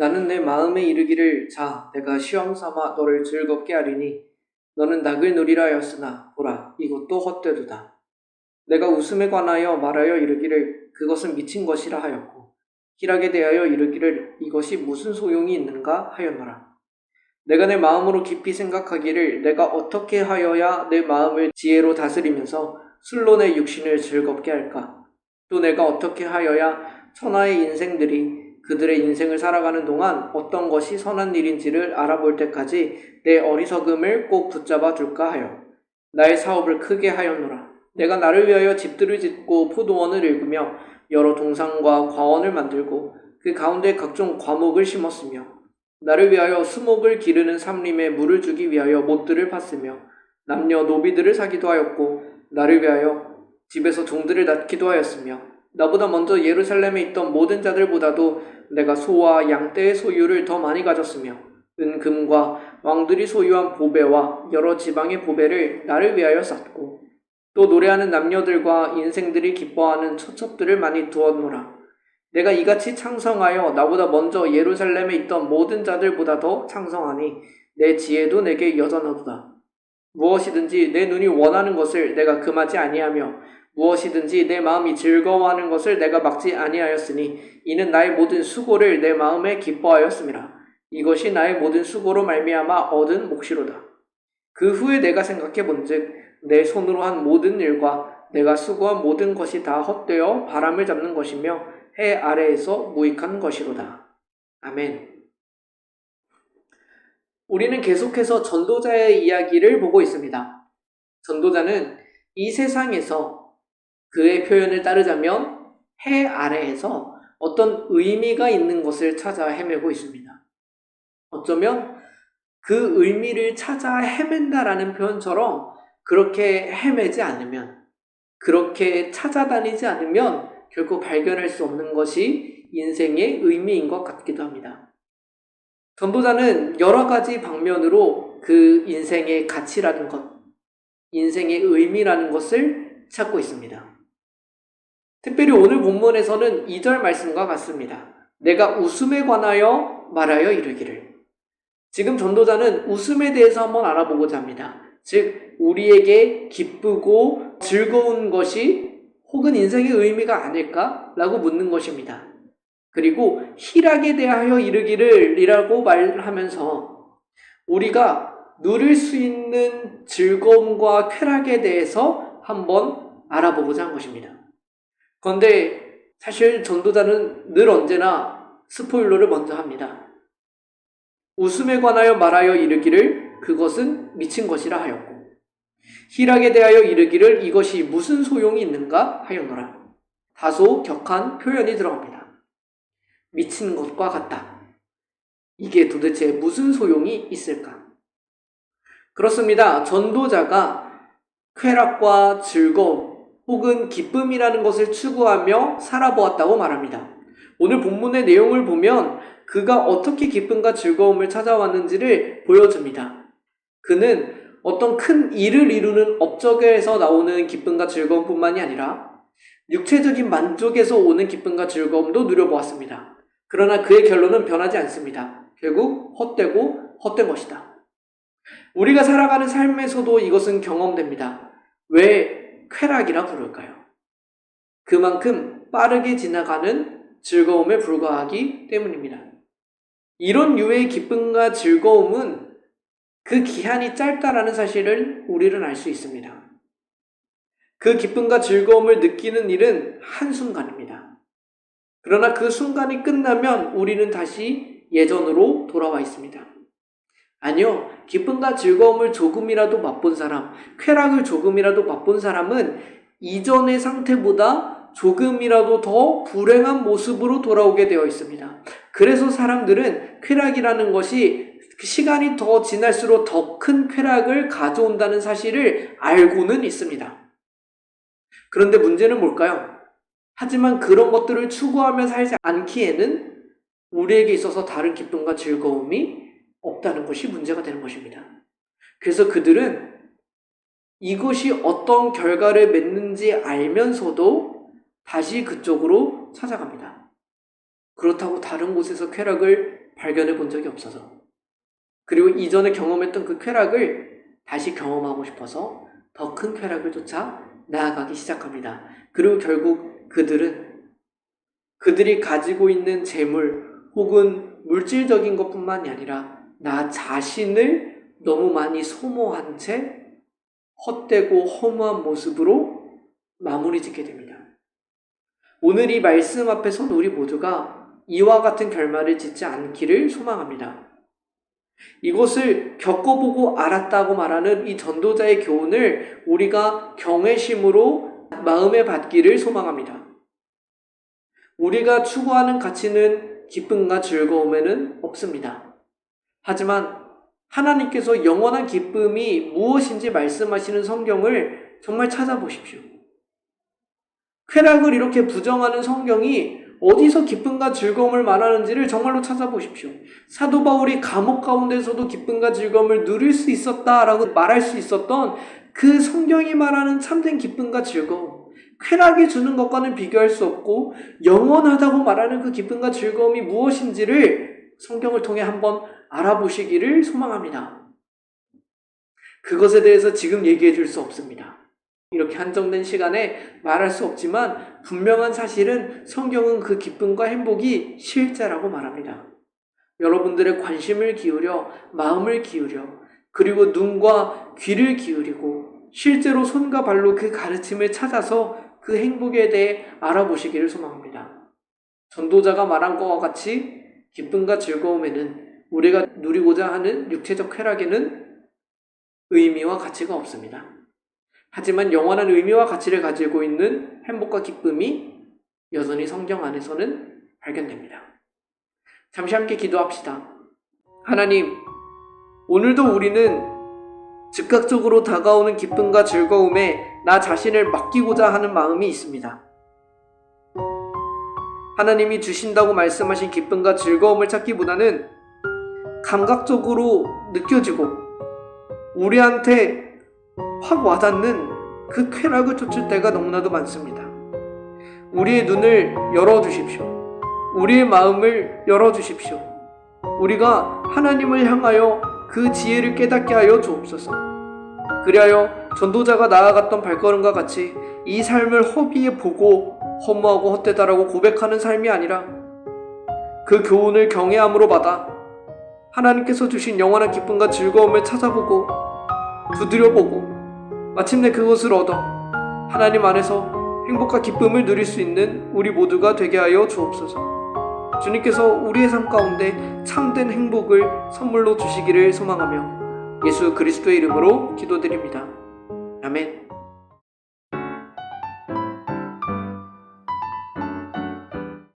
나는 내 마음에 이르기를 자 내가 시험 삼아 너를 즐겁게 하리니 너는 낙을 누리라 하였으나 보라 이것도 헛되도다. 내가 웃음에 관하여 말하여 이르기를 그것은 미친 것이라 하였고 희락에 대하여 이르기를 이것이 무슨 소용이 있는가 하였노라. 내가 내 마음으로 깊이 생각하기를 내가 어떻게 하여야 내 마음을 지혜로 다스리면서 술로 내 육신을 즐겁게 할까? 또 내가 어떻게 하여야 천하의 인생들이 그들의 인생을 살아가는 동안 어떤 것이 선한 일인지를 알아볼 때까지 내 어리석음을 꼭 붙잡아 둘까 하여 나의 사업을 크게 하였노라. 내가 나를 위하여 집들을 짓고 포도원을 읽으며 여러 동산과 과원을 만들고 그 가운데 각종 과목을 심었으며 나를 위하여 수목을 기르는 삼림에 물을 주기 위하여 못들을 팠으며 남녀 노비들을 사기도 하였고 나를 위하여 집에서 종들을 낳기도 하였으며 나보다 먼저 예루살렘에 있던 모든 자들보다도 내가 소와 양떼의 소유를 더 많이 가졌으며 은금과 왕들이 소유한 보배와 여러 지방의 보배를 나를 위하여 쌓고 또 노래하는 남녀들과 인생들이 기뻐하는 처첩들을 많이 두었노라. 내가 이같이 창성하여 나보다 먼저 예루살렘에 있던 모든 자들보다 더 창성하니 내 지혜도 내게 여전하도다. 무엇이든지 내 눈이 원하는 것을 내가 금하지 아니하며 무엇이든지 내 마음이 즐거워하는 것을 내가 막지 아니하였으니 이는 나의 모든 수고를 내 마음에 기뻐하였음이라. 이것이 나의 모든 수고로 말미암아 얻은 몫이로다. 그 후에 내가 생각해 본즉 내 손으로 한 모든 일과 내가 수고한 모든 것이 다 헛되어 바람을 잡는 것이며 해 아래에서 무익한 것이로다. 아멘. 우리는 계속해서 전도자의 이야기를 보고 있습니다. 전도자는 이 세상에서 그의 표현을 따르자면 해 아래에서 어떤 의미가 있는 것을 찾아 헤매고 있습니다. 어쩌면 그 의미를 찾아 헤맨다라는 표현처럼 그렇게 헤매지 않으면, 그렇게 찾아다니지 않으면 결코 발견할 수 없는 것이 인생의 의미인 것 같기도 합니다. 전도자는 여러 가지 방면으로 그 인생의 가치라는 것, 인생의 의미라는 것을 찾고 있습니다. 특별히 오늘 본문에서는 2절 말씀과 같습니다. 내가 웃음에 관하여 말하여 이르기를. 지금 전도자는 웃음에 대해서 한번 알아보고자 합니다. 즉, 우리에게 기쁘고 즐거운 것이 혹은 인생의 의미가 아닐까라고 묻는 것입니다. 그리고 희락에 대하여 이르기를 이라고 말하면서 우리가 누릴 수 있는 즐거움과 쾌락에 대해서 한번 알아보고자 한 것입니다. 그런데 사실 전도자는 늘 언제나 스포일러를 먼저 합니다. 웃음에 관하여 말하여 이르기를 그것은 미친 것이라 하였고 희락에 대하여 이르기를 이것이 무슨 소용이 있는가 하였노라. 다소 격한 표현이 들어갑니다. 미친 것과 같다. 이게 도대체 무슨 소용이 있을까? 그렇습니다. 전도자가 쾌락과 즐거움 혹은 기쁨이라는 것을 추구하며 살아보았다고 말합니다. 오늘 본문의 내용을 보면 그가 어떻게 기쁨과 즐거움을 찾아왔는지를 보여줍니다. 그는 어떤 큰 일을 이루는 업적에서 나오는 기쁨과 즐거움뿐만이 아니라 육체적인 만족에서 오는 기쁨과 즐거움도 누려보았습니다. 그러나 그의 결론은 변하지 않습니다. 결국 헛되고 헛된 것이다. 우리가 살아가는 삶에서도 이것은 경험됩니다. 왜 쾌락이라 부를까요? 그만큼 빠르게 지나가는 즐거움에 불과하기 때문입니다. 이런 유의 기쁨과 즐거움은 그 기한이 짧다라는 사실을 우리는 알 수 있습니다. 그 기쁨과 즐거움을 느끼는 일은 한순간입니다. 그러나 그 순간이 끝나면 우리는 다시 예전으로 돌아와 있습니다. 아니요, 기쁨과 즐거움을 조금이라도 맛본 사람, 쾌락을 조금이라도 맛본 사람은 이전의 상태보다 조금이라도 더 불행한 모습으로 돌아오게 되어 있습니다. 그래서 사람들은 쾌락이라는 것이 시간이 더 지날수록 더 큰 쾌락을 가져온다는 사실을 알고는 있습니다. 그런데 문제는 뭘까요? 하지만 그런 것들을 추구하며 살지 않기에는 우리에게 있어서 다른 기쁨과 즐거움이 없다는 것이 문제가 되는 것입니다. 그래서 그들은 이것이 어떤 결과를 맺는지 알면서도 다시 그쪽으로 찾아갑니다. 그렇다고 다른 곳에서 쾌락을 발견해 본 적이 없어서. 그리고 이전에 경험했던 그 쾌락을 다시 경험하고 싶어서 더 큰 쾌락을 쫓아 나아가기 시작합니다. 그리고 결국 그들은 그들이 가지고 있는 재물 혹은 물질적인 것뿐만이 아니라 나 자신을 너무 많이 소모한 채 헛되고 허무한 모습으로 마무리 짓게 됩니다. 오늘 이 말씀 앞에서 우리 모두가 이와 같은 결말을 짓지 않기를 소망합니다. 이것을 겪어보고 알았다고 말하는 이 전도자의 교훈을 우리가 경외심으로 마음에 받기를 소망합니다. 우리가 추구하는 가치는 기쁨과 즐거움에는 없습니다. 하지만 하나님께서 영원한 기쁨이 무엇인지 말씀하시는 성경을 정말 찾아보십시오. 쾌락을 이렇게 부정하는 성경이 어디서 기쁨과 즐거움을 말하는지를 정말로 찾아보십시오. 사도 바울이 감옥 가운데서도 기쁨과 즐거움을 누릴 수 있었다라고 말할 수 있었던 그 성경이 말하는 참된 기쁨과 즐거움, 쾌락이 주는 것과는 비교할 수 없고 영원하다고 말하는 그 기쁨과 즐거움이 무엇인지를 성경을 통해 한번 알아보시기를 소망합니다. 그것에 대해서 지금 얘기해 줄 수 없습니다. 이렇게 한정된 시간에 말할 수 없지만 분명한 사실은 성경은 그 기쁨과 행복이 실제라고 말합니다. 여러분들의 관심을 기울여 마음을 기울여 그리고 눈과 귀를 기울이고 실제로 손과 발로 그 가르침을 찾아서 그 행복에 대해 알아보시기를 소망합니다. 전도자가 말한 것과 같이 기쁨과 즐거움에는 우리가 누리고자 하는 육체적 쾌락에는 의미와 가치가 없습니다. 하지만 영원한 의미와 가치를 가지고 있는 행복과 기쁨이 여전히 성경 안에서는 발견됩니다. 잠시 함께 기도합시다. 하나님, 오늘도 우리는 즉각적으로 다가오는 기쁨과 즐거움에 나 자신을 맡기고자 하는 마음이 있습니다. 하나님이 주신다고 말씀하신 기쁨과 즐거움을 찾기보다는 감각적으로 느껴지고 우리한테 확 와닿는 그 쾌락을 쫓을 때가 너무나도 많습니다. 우리의 눈을 열어주십시오. 우리의 마음을 열어주십시오. 우리가 하나님을 향하여 그 지혜를 깨닫게 하여 주옵소서. 그리하여 전도자가 나아갔던 발걸음과 같이 이 삶을 허비에 보고 허무하고 헛되다라고 고백하는 삶이 아니라 그 교훈을 경외함으로 받아 하나님께서 주신 영원한 기쁨과 즐거움을 찾아보고 두드려보고 마침내 그것을 얻어 하나님 안에서 행복과 기쁨을 누릴 수 있는 우리 모두가 되게 하여 주옵소서. 주님께서 우리의 삶 가운데 참된 행복을 선물로 주시기를 소망하며 예수 그리스도의 이름으로 기도드립니다. 아멘.